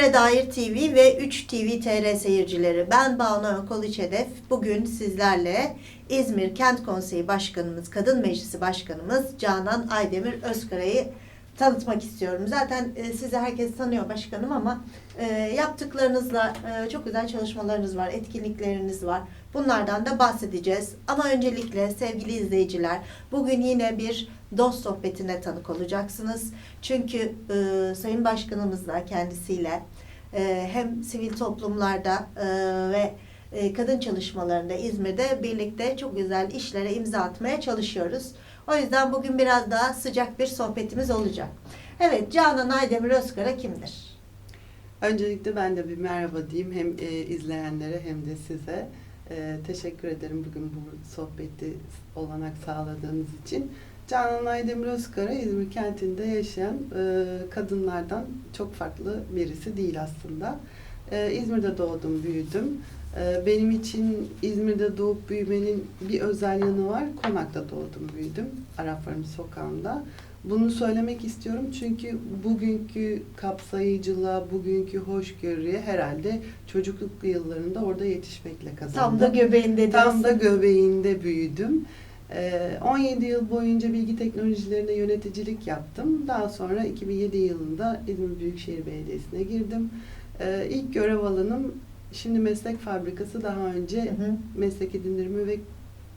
İzmir'e dair TV ve 3 TV TR seyircileri. Ben Banu Koliç Hedef. Bugün sizlerle İzmir Kent Konseyi Başkanımız, Kadın Meclisi Başkanımız Canan Aydemir Özkara'yı tanıtmak istiyorum. Zaten e, sizi herkes tanıyor başkanım ama e, yaptıklarınızla e, çok güzel çalışmalarınız var, etkinlikleriniz var. Bunlardan da bahsedeceğiz. Ama öncelikle sevgili izleyiciler, bugün yine bir dost sohbetine tanık olacaksınız. Çünkü e, Sayın Başkanımızla kendisiyle e, hem sivil toplumlarda e, ve e, kadın çalışmalarında İzmir'de birlikte çok güzel işlere imza atmaya çalışıyoruz. O yüzden bugün biraz daha sıcak bir sohbetimiz olacak. Evet, Canan Aydemir Özkara kimdir? Öncelikle ben de bir merhaba diyeyim hem e, izleyenlere hem de size. E, teşekkür ederim bugün bu sohbeti olanak sağladığınız için. Canan Aydemir Özkara İzmir kentinde yaşayan e, kadınlardan çok farklı birisi değil aslında. E, İzmir'de doğdum, büyüdüm. E, benim için İzmir'de doğup büyümenin bir özel yanı var. Konak'ta doğdum, büyüdüm. Arapların sokağında. Bunu söylemek istiyorum çünkü bugünkü kapsayıcılığa, bugünkü hoşgörüye herhalde çocukluk yıllarında orada yetişmekle kazandım. Tam da göbeğinde Tam da göbeğinde büyüdüm. Ee, 17 yıl boyunca bilgi teknolojilerinde yöneticilik yaptım. Daha sonra 2007 yılında İzmir Büyükşehir Belediyesi'ne girdim. Ee, ilk görev alanım şimdi meslek fabrikası daha önce Hı hı. meslek edindirme ve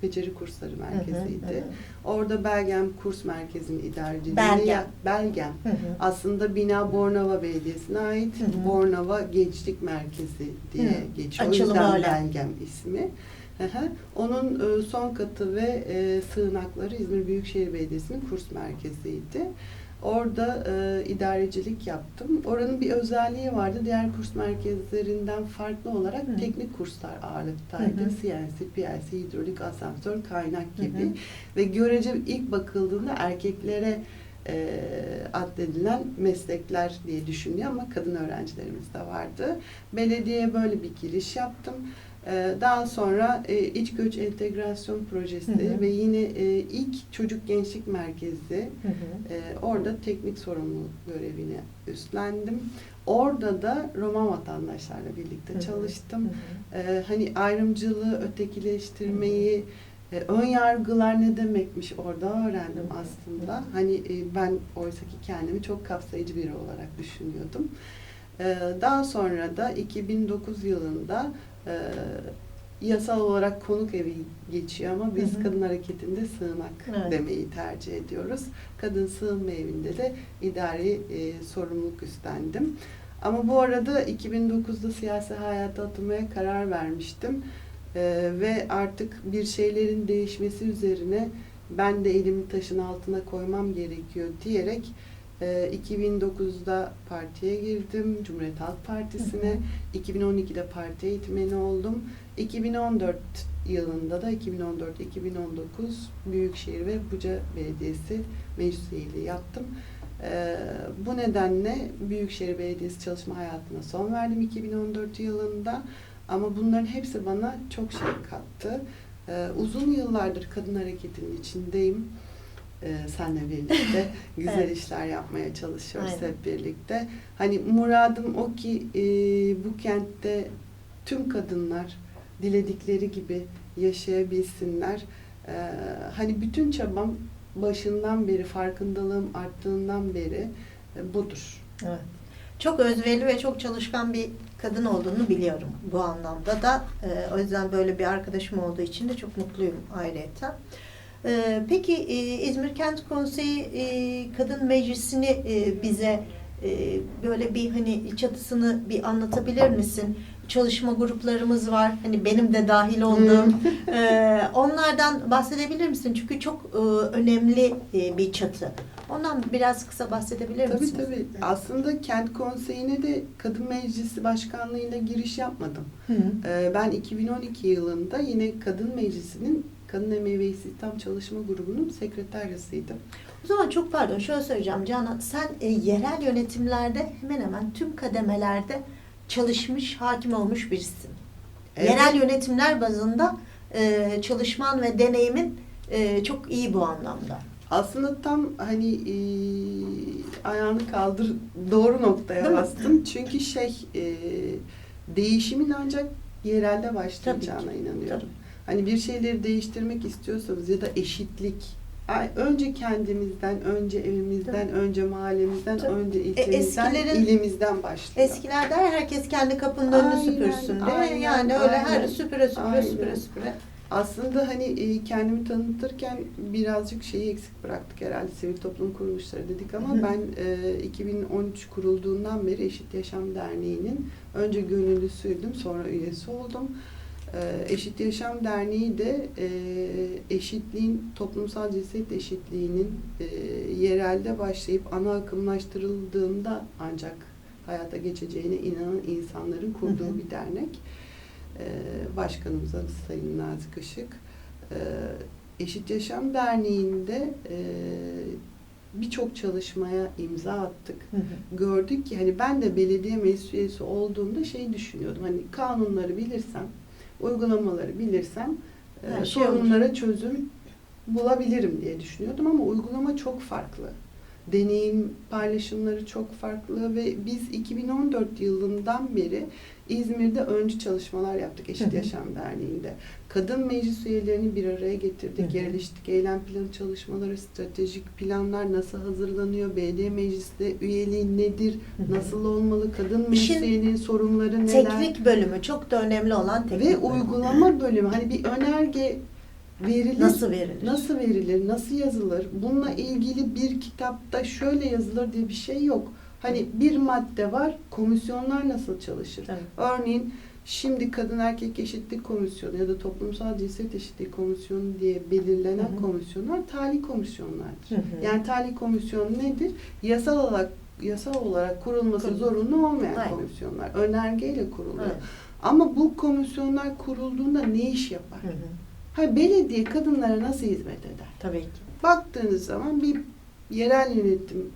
beceri kursları merkeziydi. Hı hı, hı. Orada Belgem Kurs Merkezi'nin idareciliğini Belgem. Belgem. Hı hı. Aslında bina Bornova Belediyesi'ne ait Hı hı. Bornova Gençlik Merkezi diye Hı. geçiyor. Açılımı o yüzden öyle. Belgem ismi. Hı hı. Onun e, son katı ve e, sığınakları İzmir Büyükşehir Belediyesi'nin kurs merkeziydi. Orada e, idarecilik yaptım. Oranın bir özelliği vardı. Diğer kurs merkezlerinden farklı olarak Hı. teknik kurslar ağırlıktaydı. Hı. CNC, PLC, hidrolik, asansör, kaynak gibi. Hı. Ve görece ilk bakıldığında erkeklere e, addedilen meslekler diye düşünüyor ama kadın öğrencilerimiz de vardı. Belediyeye böyle bir giriş yaptım. E, daha sonra e, iç göç entegrasyon projesi Hı hı. ve yine e, ilk çocuk gençlik merkezi Hı hı. e, orada teknik sorumluluk görevini üstlendim. Orada da Roma vatandaşlarla birlikte Hı hı. çalıştım. Hı hı. Ee, hani ayrımcılığı, ötekileştirmeyi, e, ön yargılar ne demekmiş orada öğrendim aslında. Hani ben oysa ki kendimi çok kapsayıcı biri olarak düşünüyordum. Ee, daha sonra da 2009 yılında e, yasal olarak konuk evi geçiyor ama biz Hı hı. kadın hareketinde sığınak Evet. demeyi tercih ediyoruz. Kadın sığınma evinde de idari e, sorumluluk üstlendim. Ama bu arada 2009'da siyasi hayata atılmaya karar vermiştim. Ee, ve artık bir şeylerin değişmesi üzerine ben de elimi taşın altına koymam gerekiyor diyerek e, 2009'da partiye girdim. Cumhuriyet Halk Partisi'ne. Hı 2012'de parti eğitmeni oldum. 2014 yılında da 2014-2019 Büyükşehir ve Buca Belediyesi meclis üyeliği yaptım. Ee, bu nedenle Büyükşehir Belediyesi çalışma hayatına son verdim 2014 yılında. Ama bunların hepsi bana çok şey kattı. Ee, uzun yıllardır kadın hareketinin içindeyim. Ee, senle birlikte güzel Evet. işler yapmaya çalışıyoruz Aynen. hep birlikte. Hani muradım o ki e, bu kentte tüm kadınlar diledikleri gibi yaşayabilsinler. Ee, hani bütün çabam başından beri, farkındalığım arttığından beri e, budur. Evet. Çok özverili ve çok çalışkan bir kadın olduğunu biliyorum bu anlamda da. Ee, o yüzden böyle bir arkadaşım olduğu için de çok mutluyum ayrıca. Ee, peki e, İzmir Kent Konseyi e, Kadın Meclisi'ni e, bize e, böyle bir hani çatısını bir anlatabilir misin? Çalışma gruplarımız var. Hani benim de dahil olduğum. Ee, onlardan bahsedebilir misin? Çünkü çok e, önemli e, bir çatı. Ondan biraz kısa bahsedebilir Tabii misiniz? tabii. Aslında kent konseyine de kadın meclisi başkanlığıyla giriş yapmadım. Hı. Ee, ben 2012 yılında yine kadın meclisinin kadın emeği ve istihdam çalışma grubunun sekreteryasıydım. O zaman çok pardon şöyle söyleyeceğim Canan. Sen e, yerel yönetimlerde hemen hemen tüm kademelerde çalışmış, hakim olmuş birisin. Evet. Yerel yönetimler bazında e, çalışman ve deneyimin e, çok iyi bu anlamda. Aslında tam hani e, ayağını kaldır doğru noktaya Değil mi? bastın. Çünkü şey e, değişimin ancak yerelde başlayacağına inanıyorum. Tabii. Hani bir şeyleri değiştirmek istiyorsanız ya da eşitlik ay- önce kendimizden, önce evimizden, önce mahallemizden, Tabii. önce ilçemizden, eskilerin- ilimizden başlıyor. Eskiler der herkes kendi kapının önünü Aynen, süpürsün diye. aynen, yani öyle her süpüre süpüre Aynen. süpüre süpüre. Aslında hani e, kendimi tanıtırken birazcık şeyi eksik bıraktık herhalde sivil toplum kuruluşları dedik ama hı. ben e, 2013 kurulduğundan beri Eşit Yaşam Derneği'nin önce gönüllüsüydüm sonra üyesi oldum. E, Eşit Yaşam Derneği de e, eşitliğin, toplumsal cinsiyet eşitliğinin e, yerelde başlayıp ana akımlaştırıldığında ancak hayata geçeceğine inanan insanların kurduğu Hı hı. bir dernek. E, başkanımız adı Sayın Nazik Işık. E, Eşit Yaşam Derneği'nde e, birçok çalışmaya imza attık. Hı hı. Gördük ki hani ben de belediye meclis üyesi olduğumda şey düşünüyordum. Hani kanunları bilirsem, uygulamaları bilirsem e, Her şey sorunlara çözüm bulabilirim diye düşünüyordum ama uygulama çok farklı. Deneyim paylaşımları çok farklı ve biz 2014 yılından beri İzmir'de öncü çalışmalar yaptık Eşit hı. Yaşam Derneği'nde. Kadın meclis üyelerini bir araya getirdik. Hı hı. Yerleştik eylem planı çalışmaları, stratejik planlar nasıl hazırlanıyor, belediye mecliste üyeliği nedir, nasıl olmalı, kadın meclis İşin üyeliğinin sorunları neler Teknik bölümü çok da önemli olan teknik ve bölümü. uygulama bölümü. Hani bir önerge verilir. Nasıl verilir? Nasıl verilir, nasıl yazılır? Bununla ilgili bir kitapta şöyle yazılır diye bir şey yok. Hani bir madde var, komisyonlar nasıl çalışır? Tabii. Örneğin şimdi Kadın Erkek Eşitlik Komisyonu ya da Toplumsal Cinsiyet Eşitliği Komisyonu diye belirlenen Hı hı. komisyonlar tali komisyonlardır. Hı hı. Yani tali komisyon nedir? Yasal olarak yasal olarak kurulması Kurul- zorunlu olmayan Aynen. komisyonlar. Önergeyle kuruluyor. Evet. Ama bu komisyonlar kurulduğunda ne iş yapar? Hı hı. Ha, belediye kadınlara nasıl hizmet eder? Tabii ki. Baktığınız zaman bir yerel yönetim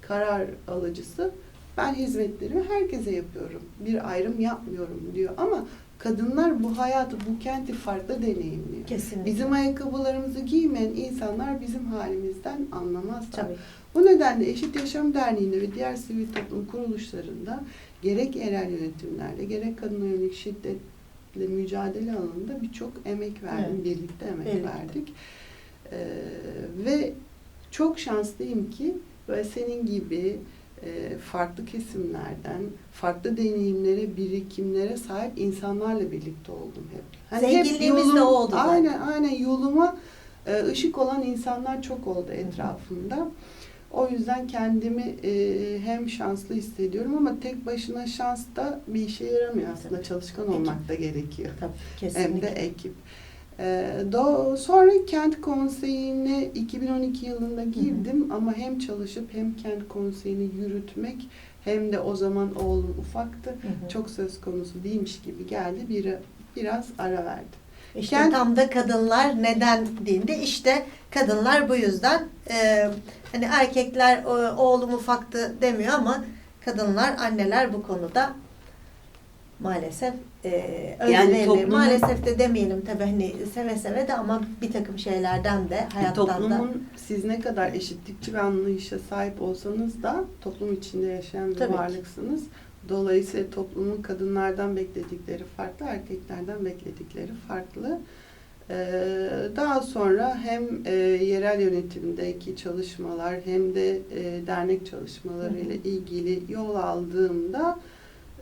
karar alıcısı ben hizmetlerimi herkese yapıyorum. Bir ayrım yapmıyorum diyor. Ama kadınlar bu hayatı, bu kenti farklı deneyimliyor. Kesinlikle. Bizim ayakkabılarımızı giymeyen insanlar bizim halimizden anlamazlar. Tabii. Bu nedenle Eşit Yaşam Derneği'nde ve diğer sivil toplum kuruluşlarında gerek yerel yönetimlerde gerek kadına yönelik şiddetle mücadele alanında birçok emek verdim. Evet. Birlikte emek Birlikte. verdik. Ee, ve çok şanslıyım ki böyle senin gibi e, farklı kesimlerden, farklı deneyimlere, birikimlere sahip insanlarla birlikte oldum hep. Hani Zenginliğimiz de oldu. Aynen, aynen yoluma e, ışık olan insanlar çok oldu etrafımda. O yüzden kendimi e, hem şanslı hissediyorum ama tek başına şans da bir işe yaramıyor aslında. Tabii. Çalışkan Ekip. olmak da gerekiyor. Tabii. Hem Kesinlikle. de ekip. Ee, do- sonra kent konseyine 2012 yılında girdim ama hem çalışıp hem kent konseyini yürütmek hem de o zaman oğlum ufaktı. Hı hı. Çok söz konusu değilmiş gibi geldi. Bir, biraz ara verdim. İşte Kent- tam da kadınlar neden dediğinde işte kadınlar bu yüzden e, hani erkekler e, oğlum ufaktı demiyor ama kadınlar anneler bu konuda maalesef e, Yani toplumun- maalesef de demeyelim tabii hani seve seve de ama bir takım şeylerden de hayattan da. Toplumun siz ne kadar eşitlikçi bir anlayışa sahip olsanız da toplum içinde yaşayan bir Tabii ki. Dolayısıyla toplumun kadınlardan bekledikleri farklı, erkeklerden bekledikleri farklı. Ee, daha sonra hem e, yerel yönetimdeki çalışmalar hem de e, dernek çalışmaları ile ilgili yol aldığımda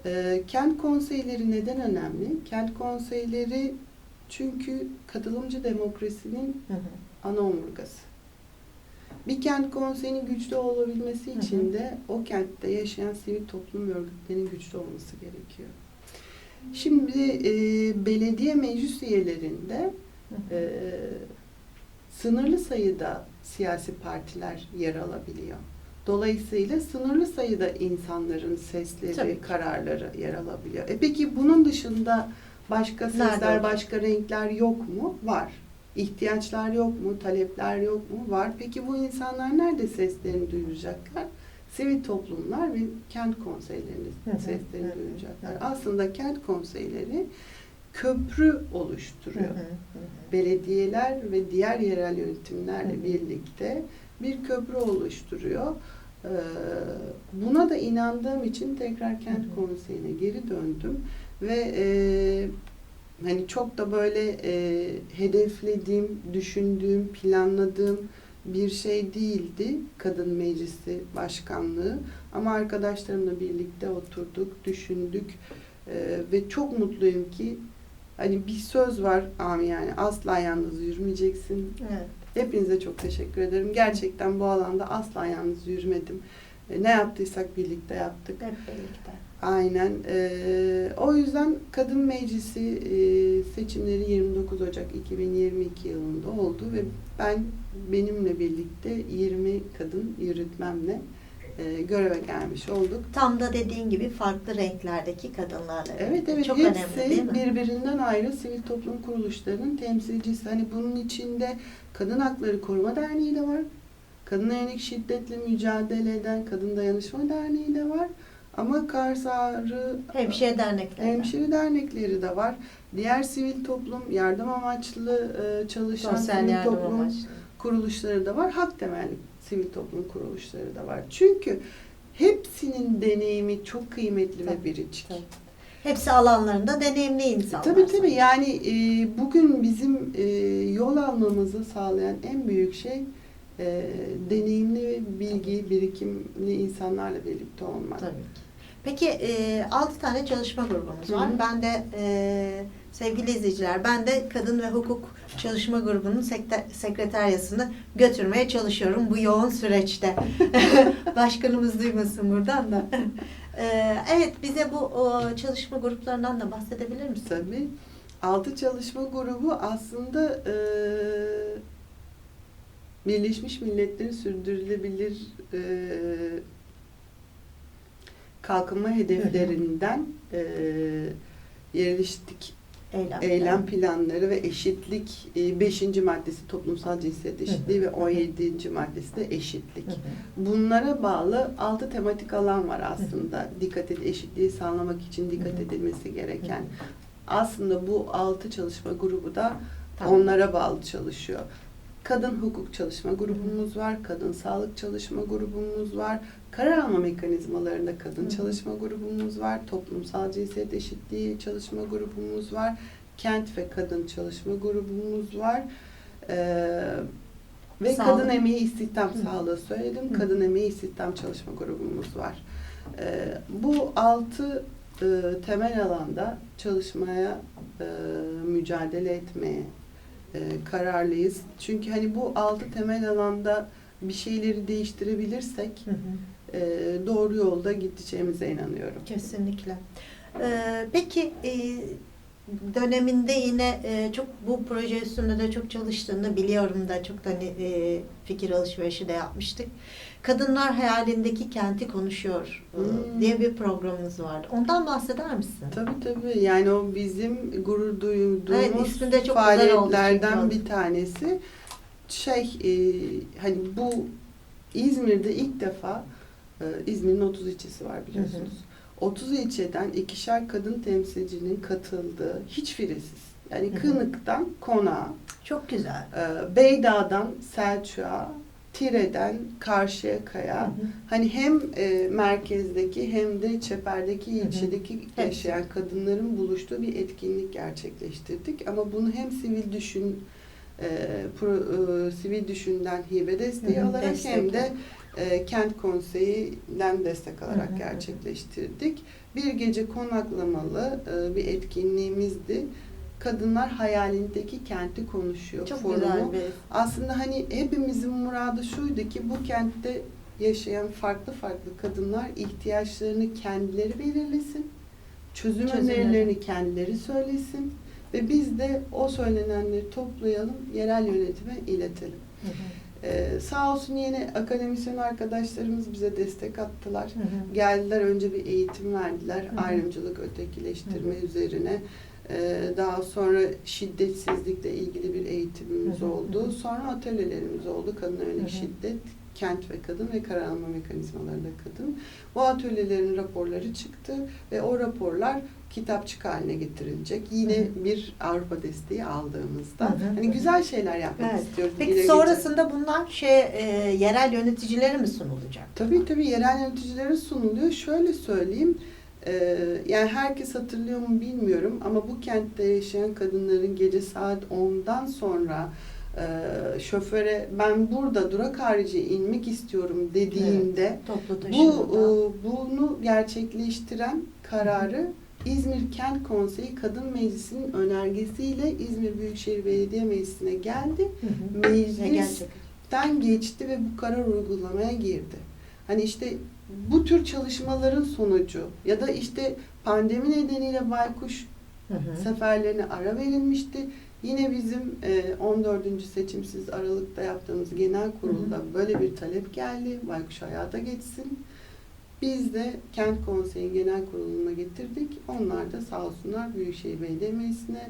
e, kent konseyleri neden önemli? Kent konseyleri çünkü katılımcı demokrasinin ana omurgası. Bir kent konseyinin güçlü olabilmesi için de o kentte yaşayan sivil toplum örgütlerinin güçlü olması gerekiyor. Şimdi e, belediye meclis üyelerinde e, sınırlı sayıda siyasi partiler yer alabiliyor. Dolayısıyla sınırlı sayıda insanların sesleri, Tabii kararları yer alabiliyor. E peki bunun dışında başka Nerede sesler, olacak? başka renkler yok mu? Var. İhtiyaçlar yok mu? Talepler yok mu? Var. Peki bu insanlar nerede seslerini duyuracaklar? Sivil toplumlar ve kent konseylerinin seslerini hı, duyuracaklar. Aslında kent konseyleri köprü oluşturuyor. Hı hı, hı. Belediyeler ve diğer yerel yönetimlerle Hı hı. birlikte bir köprü oluşturuyor. Ee, Buna da inandığım için tekrar kent Hı hı. konseyine geri döndüm ve e, hani çok da böyle e, hedeflediğim, düşündüğüm, planladığım bir şey değildi kadın meclisi başkanlığı ama arkadaşlarımla birlikte oturduk, düşündük Ee, ve çok mutluyum ki hani bir söz var Ami yani asla yalnız yürümeyeceksin. Evet. Hepinize çok teşekkür ederim. Gerçekten bu alanda asla yalnız yürümedim. E, Ne yaptıysak birlikte yaptık. Hep birlikte. Aynen. Ee, o yüzden Kadın Meclisi e, seçimleri 29 Ocak 2022 yılında oldu ve ben benimle birlikte 20 kadın yürütmemle e, göreve gelmiş olduk. Tam da dediğin gibi farklı renklerdeki kadınlarla. Evet evet Çok hepsi önemli değil mi? birbirinden ayrı sivil toplum kuruluşlarının temsilcisi. Hani bunun içinde Kadın Hakları Koruma Derneği de var. Kadına yönelik şiddetle mücadele eden Kadın Dayanışma Derneği de var. Ama Kars Ağrı Hemşire dernekleri. Hemşire dernekleri de var. Diğer sivil toplum, yardım amaçlı e, çalışan Sosyal sivil yardım toplum amaçlı. kuruluşları da var. Hak temelli sivil toplum kuruluşları da var. Çünkü hepsinin deneyimi çok kıymetli Tabii, ve biricik. tabii. Hepsi alanlarında deneyimli insanlar. Tabii tabii yani e, bugün bizim e, yol almamızı sağlayan en büyük şey e, deneyimli, bilgi, birikimli insanlarla birlikte olmak. Tabii ki. Peki e, 6 tane çalışma grubumuz var. Hı. Ben de e, sevgili izleyiciler, ben de Kadın ve Hukuk Çalışma Grubu'nun sekte- sekreteryasını götürmeye çalışıyorum bu yoğun süreçte. Başkanımız duymasın buradan da. E, evet, bize bu o, çalışma gruplarından da bahsedebilir misin? Tabii. Altı çalışma grubu aslında e, Birleşmiş Milletler'in sürdürülebilir e, kalkınma hedeflerinden e, yerleştik Eylem. eylem planları ve eşitlik 5. maddesi toplumsal cinsiyet eşitliği ve 17. maddesi de eşitlik. Hı hı. Bunlara bağlı altı tematik alan var aslında. Dikkat et eşitliği sağlamak için dikkat Hı hı. edilmesi gereken. Aslında bu altı çalışma grubu da Tamam. onlara bağlı çalışıyor. Kadın hukuk çalışma grubumuz var, kadın sağlık çalışma grubumuz var, karar alma mekanizmalarında kadın çalışma grubumuz var, toplumsal cinsiyet eşitliği çalışma grubumuz var, kent ve kadın çalışma grubumuz var. Ee, ve Sağlık. kadın emeği istihdam Hı. sağlığı söyledim. Hı. Kadın emeği istihdam çalışma grubumuz var. Ee, bu altı e, temel alanda çalışmaya, e, mücadele etmeye e, kararlıyız. Çünkü hani bu altı temel alanda bir şeyleri değiştirebilirsek Hı hı. e, doğru yolda gideceğimize inanıyorum. Kesinlikle. Ee, peki e, döneminde yine e, çok bu proje üstünde de çok çalıştığını biliyorum da çok da hani, e, fikir alışverişi de yapmıştık. Kadınlar hayalindeki kenti konuşuyor e, Hmm. diye bir programımız vardı. Ondan bahseder misin? Tabii tabii. Yani o bizim gurur duyduğumuz Evet, çok oldu faaliyetlerden bir tanesi. Şey, e, hani bu İzmir'de ilk defa e, İzmir'in 30 ilçesi var biliyorsunuz. 30 ilçeden ikişer kadın temsilcinin katıldığı hiç firesiz. Yani Hı hı. Kınık'tan Konağa, Çok güzel. e, Beydağ'dan Selçuk'a, Tire'den Karşıyaka'ya, Hı hı. Hani hem e, merkezdeki hem de çeperdeki Hı hı. ilçedeki yaşayan kadınların buluştuğu bir etkinlik gerçekleştirdik. Ama bunu hem sivil düşün e, pro- e, sivil düşünden hibe desteği Hı hı, alarak destek. hem de e, kent konseyinden destek alarak Hı hı, gerçekleştirdik. Bir gece konaklamalı e, bir etkinliğimizdi. Kadınlar hayalindeki kenti konuşuyor. Çok forumu. güzel bir Aslında hani hepimizin muradı şuydu ki bu kentte yaşayan farklı farklı kadınlar ihtiyaçlarını kendileri belirlesin. Çözüm Çözümleri. önerilerini kendileri söylesin ve biz de o söylenenleri toplayalım, yerel yönetime iletelim. Hı hı. Ee, sağ olsun yeni akademisyen arkadaşlarımız bize destek attılar. Hı hı. Geldiler önce bir eğitim verdiler Hı hı. ayrımcılık, ötekileştirme Hı üzerine. Ee, daha sonra şiddetsizlikle ilgili bir eğitimimiz Hı hı, hı oldu. hı. Sonra atölyelerimiz oldu. Kadına Hı hı. yönelik şiddet, kent ve kadın ve karar alma mekanizmalarında kadın. Bu atölyelerin raporları çıktı ve o raporlar kitapçık haline getirilecek. Yine Hı bir Avrupa desteği aldığımızda. Hı hı. Hani güzel şeyler yapmak Evet. istiyoruz. Peki İleri sonrasında bunlar şey e, yerel yöneticilere mi sunulacak? Tabii tabii yerel yöneticilere sunuluyor. Şöyle söyleyeyim, e, yani herkes hatırlıyor mu bilmiyorum ama bu kentte yaşayan kadınların gece saat 10'dan sonra e, şoföre ben burada durak harici inmek istiyorum dediğinde Toplu bu e, bunu gerçekleştiren kararı İzmir Kent Konseyi Kadın Meclisi'nin önergesiyle İzmir Büyükşehir Belediye Meclisi'ne geldi Hı hı. Ve meclis gerçek. den geçti ve bu karar uygulamaya girdi. Hani işte bu tür çalışmaların sonucu ya da işte pandemi nedeniyle baykuş Hı hı. seferlerine ara verilmişti. Yine bizim e, 14. seçimsiz Aralık'ta yaptığımız genel kurulda böyle bir talep geldi. Baykuş hayata geçsin. Biz de Kent Konseyi Genel Kurulu'na getirdik. Onlar da sağ olsunlar Büyükşehir Belediye Meclisi'ne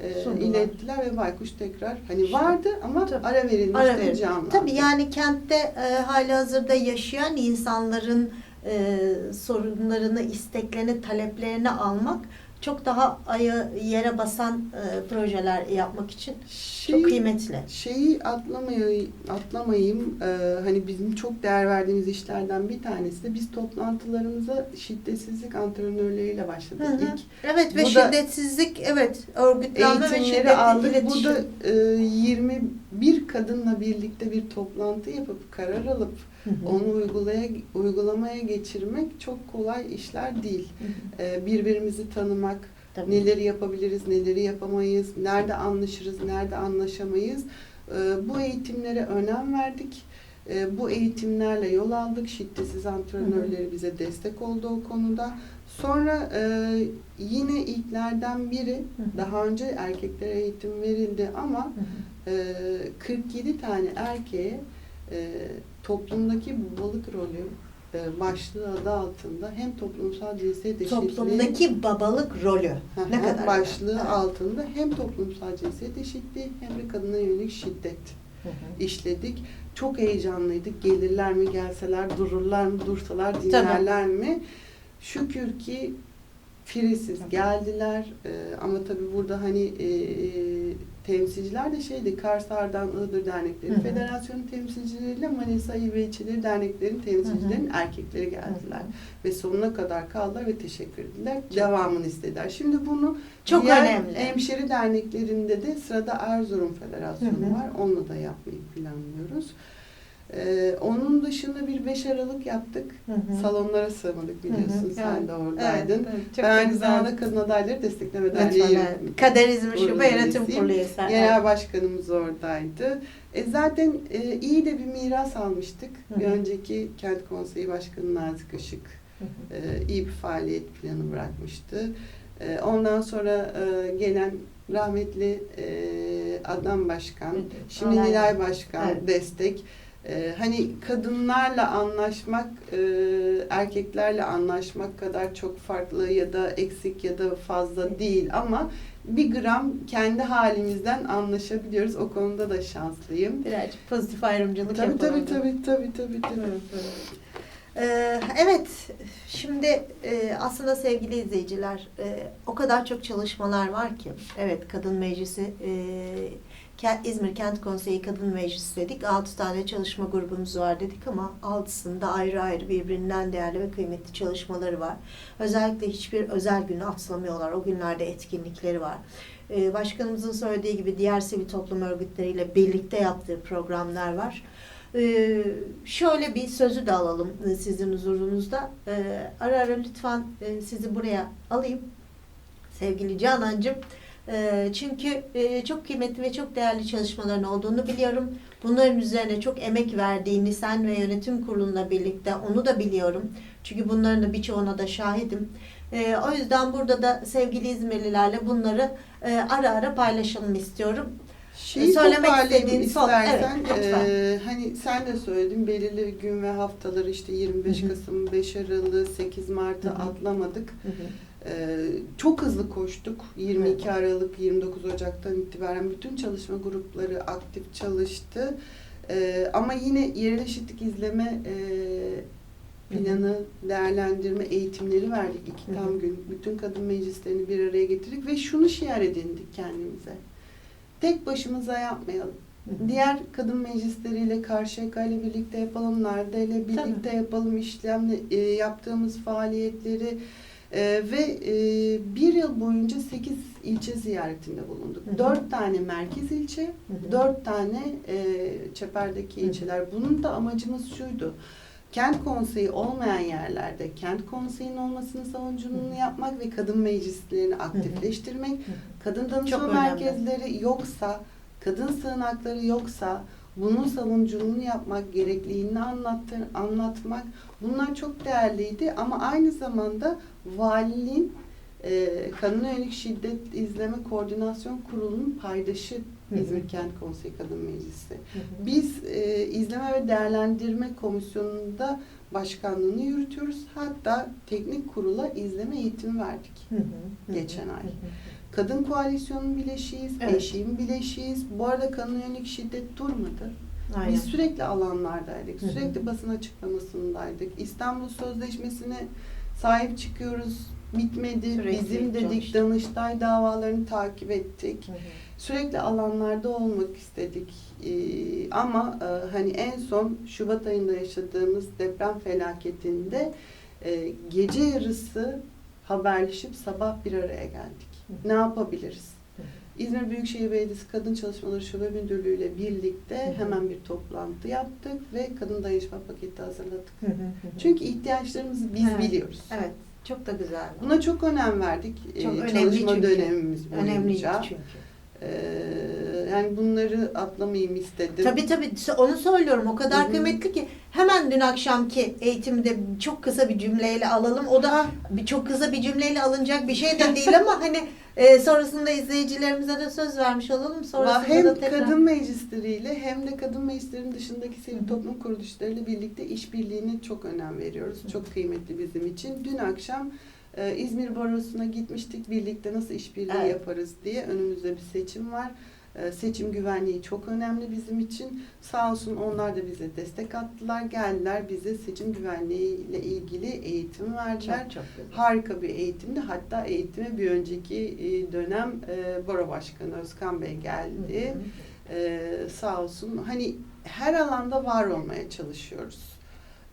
e, ilettiler ve Baykuş tekrar hani vardı ama Tabii. ara verilmişti Ara verildi. canlandı. Tabii yani kentte e, hali hazırda yaşayan insanların e, sorunlarını, isteklerini, taleplerini almak çok daha aya yere basan e, projeler yapmak için Şey- çok kıymetli. Şeyi atlamayayım, atlamayayım. Ee, hani bizim çok değer verdiğimiz işlerden bir tanesi de biz toplantılarımıza şiddetsizlik antrenörleriyle başladık Hı hı. ilk. Evet ve Bu da- şiddetsizlik, evet örgütlenme ve Eğitimleri şiddet aldık. iletişim. Burada e, 21 kadınla birlikte bir toplantı yapıp karar alıp Hı hı. onu uygulaya, uygulamaya geçirmek çok kolay işler değil. Hı hı. Ee, birbirimizi tanımak, Tabii. Neleri yapabiliriz, neleri yapamayız, nerede anlaşırız, nerede anlaşamayız. Ee, Bu eğitimlere önem verdik. Ee, Bu eğitimlerle yol aldık. Şiddetsiz antrenörleri bize destek oldu o konuda. Sonra e, yine ilklerden biri, Hı hı. daha önce erkeklere eğitim verildi ama Hı hı. e, 47 tane erkeğe e, toplumdaki babalık rolü e, başlığı adı altında hem toplumsal cinsiyet eşitliği Toplumdaki babalık rolü. Ne kadar başlığı önemli. Altında hem toplumsal cinsiyet eşitliği hem de kadına yönelik şiddet Hı hı. işledik. Çok heyecanlıydık. Gelirler mi, gelseler, dururlar mı, dursalar, dinlerler mi? Şükür ki firesiz Tabii. geldiler. Ee, ama tabii burada hani e, temsilciler de şeydi, Kars Ardahan Iğdır Dernekleri Hı hı. Federasyonu temsilcileriyle Manisa İveçileri Derneklerin temsilcilerinin erkekleri geldiler. Ve sonuna kadar kaldılar ve teşekkür ettiler. Çok- Devamını istediler. Şimdi bunu Çok diğer önemli. hemşeri derneklerinde de sırada Erzurum Federasyonu Hı hı. var. Onunla da yapmayı planlıyoruz. Ee, onun dışında bir 5 Aralık yaptık. Hı hı. Salonlara sığmadık biliyorsun. Hı hı. Sen Evet. de oradaydın. Evet, evet. Çok ben da aynı güzel. zamanda kadın adayları derneği evet. Kader İzmir Şube Yönetim. Kurulu üyesi. Genel başkanımız oradaydı. E zaten e, iyi de bir miras almıştık. Hı Bir hı. önceki kent konseyi başkanı Nazik Işık Hı hı. e, iyi bir faaliyet planı bırakmıştı. E, ondan sonra e, gelen rahmetli e, Adnan Başkan, Evet, şimdi Alay- Nilay Başkan Evet. destek. E, hani kadınlarla anlaşmak, e, erkeklerle anlaşmak kadar çok farklı ya da eksik ya da fazla değil ama bir gram kendi halimizden anlaşabiliyoruz. O konuda da şanslıyım. Birazcık pozitif ayrımcılık Tabii yapalım. tabii tabii tabii tabii. tabii. Ee, evet, şimdi e, aslında sevgili izleyiciler, e, o kadar çok çalışmalar var ki. Evet, Kadın Meclisi, e, İzmir Kent Konseyi Kadın Meclisi dedik. Altı tane çalışma grubumuz var dedik ama altısında ayrı ayrı birbirinden değerli ve kıymetli çalışmaları var. Özellikle hiçbir özel günü atlamıyorlar. O günlerde etkinlikleri var. E, başkanımızın söylediği gibi diğer sivil toplum örgütleriyle birlikte yaptığı programlar var. Ee, şöyle bir sözü de alalım e, sizin huzurunuzda. Ee, ara ara lütfen e, sizi buraya alayım. Sevgili Canancığım. Ee, çünkü e, çok kıymetli ve çok değerli çalışmaların olduğunu biliyorum. Bunların üzerine çok emek verdiğini sen ve yönetim kurulunla birlikte onu da biliyorum. Çünkü bunların da birçoğuna da şahidim. Ee, o yüzden burada da sevgili İzmirlilerle bunları e, ara ara paylaşalım istiyorum. Şeyi Söylemek toparlayayım istediğin son- evet. Ee, hani sen de söyledin belirli gün ve haftaları işte 25 Hı hı. Kasım, 5 Aralık, 8 Mart'ı atlamadık. Hı hı. Ee, çok hızlı koştuk. 22 Aralık, 29 Ocak'tan itibaren bütün çalışma grupları aktif çalıştı. E, ama yine yerel eşitlik izleme e, planı, değerlendirme eğitimleri verdik iki tam gün. Bütün kadın meclislerini bir araya getirdik ve şunu şiar edindik kendimize. Tek başımıza yapmayalım. Diğer kadın meclisleriyle ile birlikte yapalım, Narda ile birlikte yapalım işlemle e, yaptığımız faaliyetleri e, ve e, bir yıl boyunca 8 ilçe ziyaretinde bulunduk. Hı hı. 4 tane merkez ilçe, Hı hı. 4 tane e, çeperdeki Hı hı. ilçeler. Bunun da amacımız şuydu. Kent konseyi olmayan yerlerde kent konseyinin olmasını savunuculuğunu yapmak ve kadın meclislerini aktifleştirmek. Hı hı. Kadın danışma merkezleri yoksa, kadın sığınakları yoksa bunun savunuculuğunu yapmak, gerekliliğini anlattı, anlatmak bunlar çok değerliydi ama aynı zamanda valiliğin e, kadına yönelik şiddet izleme koordinasyon kurulunun paydaşı. İzmir Kent Konseyi Kadın Meclisi. Hı hı. Biz e, izleme ve değerlendirme komisyonunda başkanlığını yürütüyoruz. Hatta teknik kurula izleme eğitimi verdik. Hı hı. Geçen ay. Hı hı. Kadın koalisyonun bileşiğiz, Evet. eşiğin bileşiğiz. Bu arada kadına yönelik şiddet durmadı. Aynen. Biz sürekli alanlardaydık, sürekli basın açıklamasındaydık. İstanbul Sözleşmesi'ne sahip çıkıyoruz, bitmedi. Sürekli Bizim dedik, çalıştık. Danıştay davalarını takip ettik. Hı hı. Sürekli alanlarda olmak istedik. Ee, ama e, hani en son Şubat ayında yaşadığımız deprem felaketinde e, gece yarısı haberleşip sabah bir araya geldik. Ne yapabiliriz? İzmir Büyükşehir Belediyesi Kadın Çalışmaları Şube Müdürlüğü ile birlikte hemen bir toplantı yaptık ve kadın dayanışma paketi hazırladık. Çünkü ihtiyaçlarımızı biz Evet. biliyoruz. Evet. Çok da güzel. Buna çok önem verdik Çok önemli çalışma çünkü. dönemimiz boyunca. Önemliydi çünkü. Ee, yani bunları atlamayayım istedim. Tabii tabii onu söylüyorum o kadar Hı hı. kıymetli ki hemen dün akşamki eğitimi de çok kısa bir cümleyle alalım. O da bir çok kısa bir cümleyle alınacak bir şey de değil ama hani e, sonrasında izleyicilerimize de söz vermiş olalım. Sonrasında hem da tekrar. kadın meclisleriyle hem de kadın meclislerinin dışındaki sivil toplum kuruluşlarıyla birlikte işbirliğine çok önem veriyoruz. Hı. Çok kıymetli bizim için. Dün akşam e, İzmir Barosu'na gitmiştik. Birlikte nasıl işbirliği Evet. yaparız diye. Önümüzde bir seçim var. E, Seçim güvenliği çok önemli bizim için. Sağ olsun onlar da bize destek attılar. Geldiler bize seçim güvenliği ile ilgili eğitim verdiler. çok çok güzel. Harika bir eğitimdi. Hatta eğitime bir önceki e, dönem e, Baro Başkanı Özkan Bey geldi. Hı hı. Ee, sağ olsun. Hani her alanda var olmaya çalışıyoruz.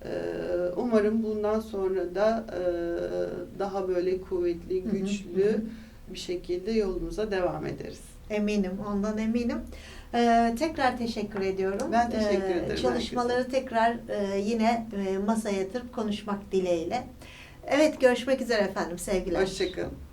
Ee, umarım bundan sonra da e, daha böyle kuvvetli, güçlü hı hı. bir şekilde yolumuza devam ederiz. Eminim, ondan eminim. Ee, tekrar teşekkür ediyorum. Ben teşekkür Ee, ederim Çalışmaları tekrar e, yine e, masaya yatırıp konuşmak dileğiyle. Evet, görüşmek üzere efendim. Sevgiler. Hoşçakalın.